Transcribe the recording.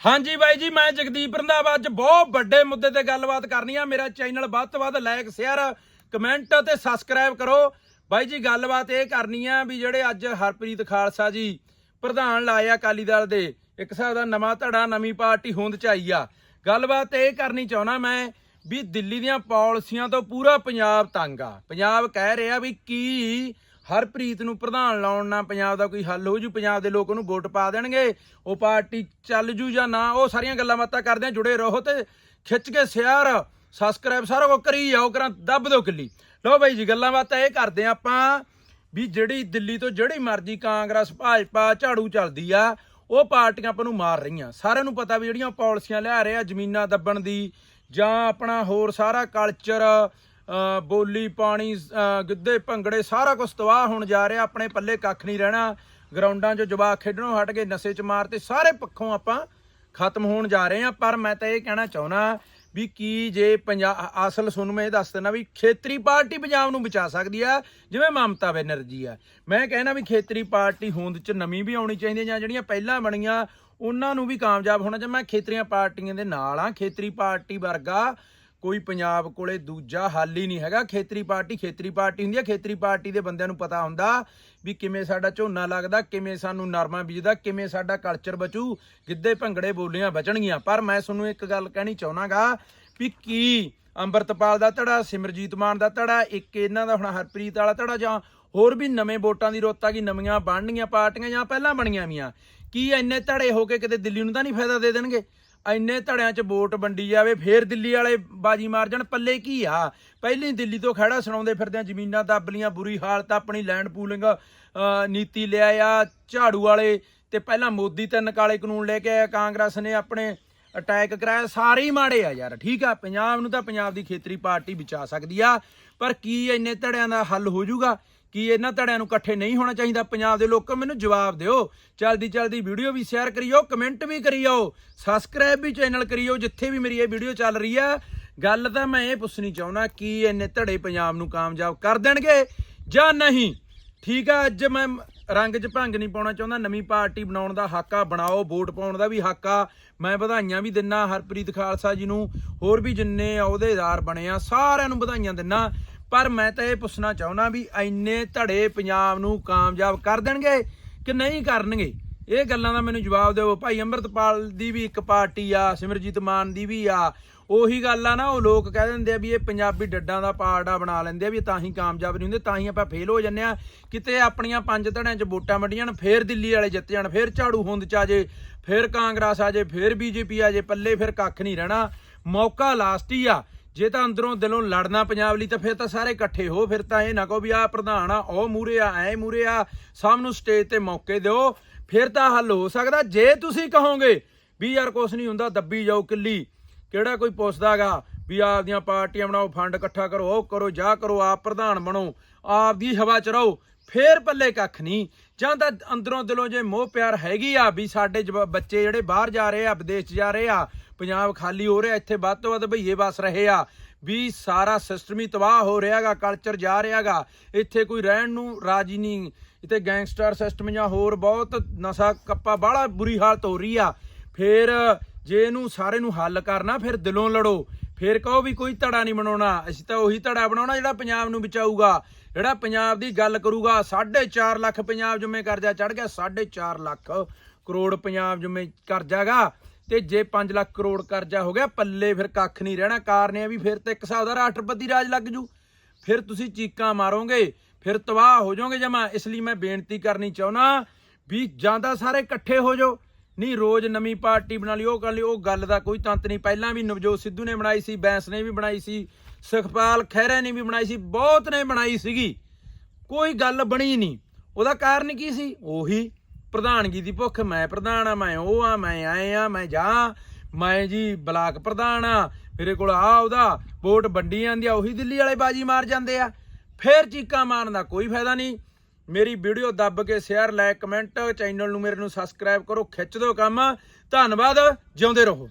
ਹਾਂਜੀ ਬਾਈ ਜੀ, ਮੈਂ ਜਗਦੀਪ ਰੰਧਾਵਾ ਅੱਜ ਬਹੁਤ ਵੱਡੇ ਮੁੱਦੇ ਤੇ ਗੱਲਬਾਤ ਕਰਨੀ ਆ। ਮੇਰਾ ਚੈਨਲ ਵੱਧ ਤੋਂ ਵੱਧ ਲਾਈਕ ਸ਼ੇਅਰ, ਕਮੈਂਟ ਤੇ ਸਬਸਕ੍ਰਾਈਬ ਕਰੋ। ਬਾਈ ਜੀ, ਗੱਲਬਾਤ ਇਹ ਕਰਨੀ ਆ ਵੀ ਜਿਹੜੇ ਅੱਜ ਹਰਪ੍ਰੀਤ ਖਾਲਸਾ ਜੀ ਪ੍ਰਧਾਨ ਲਾਏ ਅਕਾਲੀ ਦਲ ਦੇ, ਇੱਕ ਹਿਸਾਬ ਦਾ ਨਵਾਂ ਧੜਾ, ਨਵੀਂ ਪਾਰਟੀ ਹੋਂਦ ਚ ਆਈ ਆ। ਗੱਲਬਾਤ ਇਹ ਕਰਨੀ ਚਾਹਣਾ ਮੈਂ ਵੀ ਦਿੱਲੀ ਦੀਆਂ ਪਾਲਿਸੀਆਂ ਤੋਂ ਪੂਰਾ ਪੰਜਾਬ ਤੰਗ ਆ। ਪੰਜਾਬ ਕਹਿ ਰਿਹਾ ਵੀ ਕੀ ਹਰਪ੍ਰੀਤ ਨੂੰ ਪ੍ਰਧਾਨ ਲਾਉਣ ਨਾਲ ਪੰਜਾਬ ਦਾ ਕੋਈ ਹੱਲ ਹੋ ਜੂ? ਪੰਜਾਬ ਦੇ ਲੋਕ ਉਹਨੂੰ ਵੋਟ ਪਾ ਦੇਣਗੇ? ਉਹ ਪਾਰਟੀ ਚੱਲ ਜੂ ਜਾਂ ਨਾ? ਉਹ ਸਾਰੀਆਂ ਗੱਲਾਂ ਬਾਤਾਂ ਕਰਦੇ ਆ, ਜੁੜੇ ਰਹੋ ਤੇ ਖਿੱਚ ਕੇ ਸਿਆਰ। ਸਬਸਕ੍ਰਾਈਬ ਸਾਰਾ ਕੁਝ ਕਰੀ ਜਾਓ, ਕਰਾਂ ਦੱਬ ਦਿਓ ਕਿੱਲੀ। ਲਓ ਬਾਈ ਜੀ, ਗੱਲਾਂ ਬਾਤਾਂ ਇਹ ਕਰਦੇ ਆ ਆਪਾਂ ਵੀ ਜਿਹੜੀ ਦਿੱਲੀ ਤੋਂ ਜਿਹੜੀ ਮਰਜ਼ੀ ਕਾਂਗਰਸ, ਭਾਜਪਾ, ਝਾੜੂ ਚੱਲਦੀ ਆ, ਉਹ ਪਾਰਟੀਆਂ ਆਪਾਂ ਨੂੰ ਮਾਰ ਰਹੀਆਂ। ਸਾਰਿਆਂ ਨੂੰ ਪਤਾ ਵੀ ਜਿਹੜੀਆਂ ਪਾਲਿਸੀਆਂ ਲਿਆ ਰਹੇ ਆ, ਜ਼ਮੀਨਾਂ ਦੱਬਣ ਦੀ ਜਾਂ ਆਪਣਾ ਹੋਰ ਸਾਰਾ ਕਲਚਰ ਬੋਲੀ, ਪਾਣੀ ਗਿੱਧੇ, ਭੰਗੜੇ, ਸਾਰਾ ਕੁਝ ਤਬਾਹ ਹੋਣ ਜਾ ਰਿਹਾ, ਆਪਣੇ ਪੱਲੇ ਕੱਖ ਨਹੀਂ ਰਹਿਣਾ। ਗਰਾਊਂਡਾਂ 'ਚ ਜਵਾਕ ਖੇਡਣੋਂ ਹਟ ਕੇ ਨਸ਼ੇ 'ਚ ਮਾਰਤੇ ਸਾਰੇ ਪੱਖੋਂ ਆਪਾਂ ਖਤਮ ਹੋਣ ਜਾ ਰਹੇ ਆ ਪਰ ਮੈਂ ਤਾਂ ਇਹ ਕਹਿਣਾ ਚਾਹੁੰਦਾ ਵੀ ਕੀ ਜੇ ਪੰਜਾਬ ਅਸਲ ਸੁਣ ਮੈਂ ਇਹ ਦੱਸ ਦਿੰਦਾ ਵੀ ਖੇਤਰੀ ਪਾਰਟੀ ਪੰਜਾਬ ਨੂੰ ਬਚਾ ਸਕਦੀ ਆ, ਜਿਵੇਂ ਮਮਤਾ ਬੈਨਰਜੀ ਆ। ਮੈਂ ਕਹਿਣਾ ਵੀ ਖੇਤਰੀ ਪਾਰਟੀ ਹੋਂਦ 'ਚ ਨਵੀਂ ਵੀ ਆਉਣੀ ਚਾਹੀਦੀ ਜਾਂ ਜਿਹੜੀਆਂ ਪਹਿਲਾਂ ਬਣੀਆਂ, ਉਹਨਾਂ ਨੂੰ ਵੀ ਕਾਮਯਾਬ ਹੋਣਾ ਚਾਹੀਦਾ। ਮੈਂ ਖੇਤਰੀਆਂ ਪਾਰਟੀਆਂ ਦੇ ਨਾਲ ਆ ਖੇਤਰੀ ਪਾਰਟੀ ਵਰਗਾ ਕੋਈ ਪੰਜਾਬ ਕੋਲੇ ਦੂਜਾ ਹੱਲ ਹੀ ਨਹੀਂ ਹੈਗਾ। ਖੇਤਰੀ ਪਾਰਟੀ ਖੇਤਰੀ ਪਾਰਟੀ ਹੁੰਦੀ ਹੈ ਖੇਤਰੀ ਪਾਰਟੀ ਦੇ ਬੰਦਿਆਂ ਨੂੰ ਪਤਾ ਹੁੰਦਾ ਵੀ ਕਿਵੇਂ ਸਾਡਾ ਝੋਨਾ ਲੱਗਦਾ, ਕਿਵੇਂ ਸਾਨੂੰ ਨਰਮਾ ਬੀਜਦਾ, ਕਿਵੇਂ ਸਾਡਾ ਕਲਚਰ ਬਚੂ, ਗਿੱਧੇ ਭੰਗੜੇ ਬੋਲੀਆਂ ਬਚਣਗੀਆਂ। ਪਰ ਮੈਂ ਤੁਹਾਨੂੰ ਇੱਕ ਗੱਲ ਕਹਿਣੀ ਚਾਹਣਾਗਾ ਵੀ ਕੀ ਅੰਮ੍ਰਿਤਪਾਲ ਦਾ ਧੜਾ, ਸਿਮਰਜੀਤ ਮਾਨ ਦਾ ਧੜਾ, ਇੱਕ ਇਹਨਾਂ ਦਾ ਹੁਣ ਹਰਪ੍ਰੀਤ ਵਾਲਾ ਧੜਾ ਜਾਂ ਹੋਰ ਵੀ ਨਵੇਂ ਵੋਟਾਂ ਦੀ ਰੋਤਾ ਕੀ ਨਵੀਆਂ ਬਣਨੀਆਂ ਪਾਰਟੀਆਂ ਜਾਂ ਪਹਿਲਾਂ ਬਣੀਆਂ ਵੀਆਂ। ਕੀ ਇੰਨੇ ਧੜੇ ਹੋ ਕੇ ਕਿਤੇ ਦਿੱਲੀ ਨੂੰ ਤਾਂ ਨਹੀਂ ਫਾਇਦਾ ਦੇ ਦੇਣਗੇ? ਇੰਨੇ ਧੜਿਆਂ 'ਚ ਵੋਟ ਵੰਡੀ ਜਾਵੇ, ਫੇਰ ਦਿੱਲੀ ਵਾਲੇ ਬਾਜੀ ਮਾਰ ਜਾਣ, ਪੱਲੇ ਕੀ ਆ? ਪਹਿਲੀ ਦਿੱਲੀ ਤੋਂ ਖੜਾ ਸੁਣਾਉਂਦੇ ਫਿਰਦੇ ਆ ਜ਼ਮੀਨਾਂ ਦੱਬਲੀਆਂ ਬੁਰੀ ਹਾਲਤ, ਆਪਣੀ ਲੈਂਡ ਪੂਲਿੰਗ ਨੀਤੀ ਲਿਆ ਆ, ਝਾੜੂ ਵਾਲੇ ਤੇ ਪਹਿਲਾਂ ਮੋਦੀ ਤਿੰਨ ਕਾਲੇ ਕਾਨੂੰਨ ਲੈ ਕੇ ਆਇਆ, ਕਾਂਗਰਸ ਨੇ ਆਪਣੇ ਅਟੈਕ ਕਰਾਇਆ, ਸਾਰੇ ਹੀ ਮਾੜੇ ਆ ਯਾਰ, ਠੀਕ ਆ? ਪੰਜਾਬ ਨੂੰ ਤਾਂ ਪੰਜਾਬ ਦੀ ਖੇਤਰੀ ਪਾਰਟੀ ਬਚਾ ਸਕਦੀ ਆ, ਪਰ ਕੀ ਇੰਨੇ ਧੜਿਆਂ ਦਾ ਹੱਲ ਹੋ ਜਾਊਗਾ? ਕੀ ਇਹਨਾਂ ਧੜਿਆਂ ਨੂੰ ਇਕੱਠੇ ਨਹੀਂ ਹੋਣਾ ਚਾਹੀਦਾ? ਪੰਜਾਬ ਦੇ ਲੋਕੋ ਮੈਨੂੰ ਜਵਾਬ ਦਿਓ। ਜਲਦੀ ਜਲਦੀ ਵੀਡੀਓ ਵੀ ਸ਼ੇਅਰ ਕਰਿਓ ਕਮੈਂਟ ਵੀ ਕਰਿਓ ਸਬਸਕ੍ਰਾਈਬ ਵੀ ਚੈਨਲ ਕਰਿਓ, ਜਿੱਥੇ ਵੀ ਮੇਰੀ ਇਹ ਵੀਡੀਓ ਚੱਲ ਰਹੀ ਆ। ਗੱਲ ਤਾਂ ਮੈਂ ਇਹ ਪੁੱਛਣੀ ਚਾਹੁੰਦਾ, ਕੀ ਇੰਨੇ ਧੜੇ ਪੰਜਾਬ ਨੂੰ ਕਾਮਯਾਬ ਕਰ ਦੇਣਗੇ ਜਾਂ ਨਹੀਂ? ਠੀਕ ਆ, ਅੱਜ ਮੈਂ ਰੰਗ 'ਚ ਭੰਗ ਨਹੀਂ ਪਾਉਣਾ ਚਾਹੁੰਦਾ, ਨਵੀਂ ਪਾਰਟੀ ਬਣਾਉਣ ਦਾ ਹੱਕ ਆ, ਬਣਾਓ, ਵੋਟ ਪਾਉਣ ਦਾ ਵੀ ਹੱਕ ਆ। ਮੈਂ ਵਧਾਈਆਂ ਵੀ ਦਿੰਨਾ ਹਰਪ੍ਰੀਤ ਖਾਲਸਾ ਜੀ ਨੂੰ, ਹੋਰ ਵੀ ਜਿੰਨੇ ਅਹੁਦੇਦਾਰ ਬਣੇ ਆ, ਸਾਰਿਆਂ ਨੂੰ ਵਧਾਈਆਂ ਦਿੰਨਾ। ਪਰ ਮੈਂ ਤਾਂ ਇਹ ਪੁੱਛਣਾ ਚਾਹੁੰਦਾ ਵੀ ਇੰਨੇ ਧੜੇ ਪੰਜਾਬ ਨੂੰ ਕਾਮਯਾਬ ਕਰ ਦੇਣਗੇ ਕਿ ਨਹੀਂ ਕਰਨਗੇ? ਇਹ ਗੱਲਾਂ ਦਾ ਮੈਨੂੰ ਜਵਾਬ ਦਿਓ। ਭਾਈ ਅੰਮ੍ਰਿਤਪਾਲ ਦੀ ਵੀ ਇੱਕ ਪਾਰਟੀ ਆ, ਸਿਮਰਜੀਤ ਮਾਨ ਦੀ ਵੀ ਆ। ਉਹੀ ਗੱਲ ਆ ਨਾ, ਉਹ ਲੋਕ ਕਹਿ ਦਿੰਦੇ ਆ ਵੀ ਇਹ ਪੰਜਾਬੀ ਡੱਡਾਂ ਦਾ ਪਾਰਟਾ ਬਣਾ ਲੈਂਦੇ ਆ ਵੀ ਤਾਂ ਹੀ ਕਾਮਯਾਬ ਨਹੀਂ ਹੁੰਦੇ, ਤਾਂ ਹੀ ਆਪਾਂ ਫੇਲ ਹੋ ਜੰਨੇ ਆ। ਕਿਤੇ ਆਪਣੀਆਂ ਪੰਜ ਧੜਿਆਂ 'ਚ ਵੋਟਾਂ ਵੰਡੀਆਂ, ਫੇਰ ਦਿੱਲੀ ਵਾਲੇ ਜਿੱਤ ਜਾਣ, ਫੇਰ ਝਾੜੂ ਹੁੰਦ ਚ ਆ ਜੇ, ਫੇਰ ਕਾਂਗਰਸ ਆ ਜੇ, ਫੇਰ ਬੀਜੇਪੀ ਆ ਜੇ, ਪੱਲੇ ਫਿਰ ਕੱਖ ਨਹੀਂ ਰਹਿਣਾ। ਮੌਕਾ ਲਾਸਟ ਹੀ ਆ। ਜੇ ਤਾਂ ਅੰਦਰੋਂ ਦਿਲੋਂ ਲੜਨਾ ਪੰਜਾਬ ਲਈ ਤਾਂ ਫਿਰ ਤਾਂ ਸਾਰੇ ਇਕੱਠੇ ਹੋ, ਫਿਰ ਤਾਂ ਇਹ ਨਾ ਕਹੋ ਵੀ ਆਹ ਪ੍ਰਧਾਨ ਆ, ਉਹ ਮੂਰੇ ਆ, ਐ ਮੂਰੇ ਆ, ਸਭ ਨੂੰ ਸਟੇਜ ਤੇ ਮੌਕੇ ਦਿਓ, ਫਿਰ ਤਾਂ ਹੱਲ ਹੋ ਸਕਦਾ। ਜੇ ਤੁਸੀਂ ਕਹੋਗੇ ਵੀ ਯਾਰ ਕੁਛ ਨਹੀਂ ਹੁੰਦਾ, ਦੱਬੀ ਜਾਓ ਕਿੱਲੀ, ਕਿਹੜਾ ਕੋਈ ਪੁੱਛਦਾਗਾ ਵੀ ਆਪਦੀਆਂ ਪਾਰਟੀਆਂ ਬਣਾਓ, ਫੰਡ ਇਕੱਠਾ ਕਰੋ, ਉਹ ਕਰੋ, ਜਾ ਕਰੋ, ਆਪ ਪ੍ਰਧਾਨ ਬਣੋ ਆਪਦੀ ਹਵਾ ਚ ਰਹੋ ਫੇਰ ਪੱਲੇ ਕੱਖ ਨਹੀਂ ਜਾਂ ਤਾਂ ਅੰਦਰੋਂ ਦਿਲੋਂ ਜੇ ਮੋਹ ਪਿਆਰ ਹੈਗੀ ਆ ਵੀ ਸਾਡੇ ਜਵਾ- ਬੱਚੇ ਜਿਹੜੇ ਬਾਹਰ ਜਾ ਰਹੇ ਆ, ਵਿਦੇਸ਼ 'ਚ ਜਾ ਰਹੇ ਆ, ਪੰਜਾਬ ਖਾਲੀ ਹੋ ਰਿਹਾ, ਇੱਥੇ ਵੱਧ ਤੋਂ ਵੱਧ ਭਈਏ ਵਸ ਰਹੇ ਆ, ਵੀ ਸਾਰਾ ਸਿਸਟਮ ਹੀ ਤਬਾਹ ਹੋ ਰਿਹਾਗਾ ਕਲਚਰ ਜਾ ਰਿਹਾਗਾ, ਇੱਥੇ ਕੋਈ ਰਹਿਣ ਨੂੰ ਰਾਜੀ ਨਹੀਂ ਇੱਥੇ ਗੈਂਗਸਟਰ ਸਿਸਟਮ ਜਾਂ ਹੋਰ ਬਹੁਤ ਨਸ਼ਾ ਕੱਪਾ ਬਾਹਲਾ ਬੁਰੀ ਹਾਲਤ ਹੋ ਰਹੀ ਆ। ਫੇਰ ਜੇ ਇਹਨੂੰ ਸਾਰੇ ਨੂੰ ਹੱਲ ਕਰਨਾ, ਫਿਰ ਦਿਲੋਂ ਲੜੋ। ਫਿਰ ਕਹੋ ਵੀ ਕੋਈ ਧੜਾ ਨਹੀਂ ਬਣਾਉਣਾ। ਅਸੀਂ ਤਾਂ ਉਹੀ ਧੜਾ ਬਣਾਉਣਾ ਜਿਹੜਾ ਪੰਜਾਬ ਨੂੰ ਬਚਾਊਗਾ। ਜਿਹੜਾ ਪੰਜਾਬ ਦੀ ਗੱਲ ਕਰੂਗਾ 4.5 ਲੱਖ ਪੰਜਾਬ ਜੁਮੇ ਕਰਜ਼ਾ ਚੜ ਗਿਆ 4.5 ਲੱਖ ਕਰੋੜ ਪੰਜਾਬ ਜੁਮੇ ਕਰਜ਼ਾਗਾ ਤੇ ਜੇ 5 ਲੱਖ ਕਰੋੜ ਕਰਜ਼ਾ ਹੋ ਗਿਆ, ਪੱਲੇ ਫਿਰ ਕੱਖ ਨਹੀਂ ਰਹਿਣਾ। ਕਾਰਨ ਇਹ ਆ ਵੀ ਫਿਰ ਤੇ ਇੱਕ ਹਿਸਾਬ ਦਾ ਰਾਸ਼ਟਰਪਤੀ ਰਾਜ ਲੱਗ ਜੂ। ਫਿਰ ਤੁਸੀਂ ਚੀਕਾਂ ਮਾਰੋਗੇ, ਫਿਰ ਤਬਾਹ ਹੋ ਜਾਓਗੇ ਜਮਾ। ਇਸ ਲਈ ਮੈਂ ਬੇਨਤੀ ਕਰਨੀ ਚਾਹੁੰਦਾ ਵੀ ਜਾਂਦਾ ਸਾਰੇ ਇਕੱਠੇ ਹੋ ਜਾਓ। ਨਹੀਂ, ਰੋਜ਼ ਨਵੀਂ ਪਾਰਟੀ ਬਣਾ ਲਈ, ਉਹ ਕਰ ਲਈ, ਉਹ ਗੱਲ ਦਾ ਕੋਈ ਤੰਤ ਨਹੀਂ। ਪਹਿਲਾਂ ਵੀ ਨਵਜੋਤ ਸਿੱਧੂ ਨੇ ਬਣਾਈ ਸੀ, ਬੈਂਸ ਨੇ ਵੀ ਬਣਾਈ ਸੀ, ਸੁਖਪਾਲ ਖਹਿਰਾ ਨੇ ਵੀ ਬਣਾਈ ਸੀ, ਬਹੁਤ ਨੇ ਬਣਾਈ ਸੀਗੀ। ਕੋਈ ਗੱਲ ਬਣੀ ਨਹੀਂ। ਉਹਦਾ ਕਾਰਨ ਕੀ ਸੀ? ਉਹੀ ਪ੍ਰਧਾਨਗੀ ਦੀ ਭੁੱਖ। ਮੈਂ ਪ੍ਰਧਾਨ ਆ, ਮੈਂ ਉਹ ਆ, ਮੈਂ ਆਏ ਆ, ਮੈਂ ਜਾ, ਮੈਂ ਜੀ ਬਲਾਕ ਪ੍ਰਧਾਨ ਆ, ਮੇਰੇ ਕੋਲ ਆ ਉਹਦਾ, ਵੋਟ ਵੰਡੀ ਜਾਂਦੀ ਆ, ਉਹੀ ਦਿੱਲੀ ਵਾਲੇ ਬਾਜੀ ਮਾਰ ਜਾਂਦੇ ਆ। ਫੇਰ ਚੀਕਾਂ ਮਾਰਨ ਦਾ ਕੋਈ ਫਾਇਦਾ ਨਹੀਂ। ਮੇਰੀ ਵੀਡੀਓ ਦੱਬ ਕੇ ਸ਼ੇਅਰ ਲਾਇਕ ਕਮੈਂਟ ਚੈਨਲ ਨੂੰ ਮੇਰੇ ਨੂੰ ਸਬਸਕ੍ਰਾਈਬ ਕਰੋ, ਖਿੱਚ ਦਿਓ ਕੰਮ। ਧੰਨਵਾਦ, ਜਿਉਂਦੇ ਰਹੋ।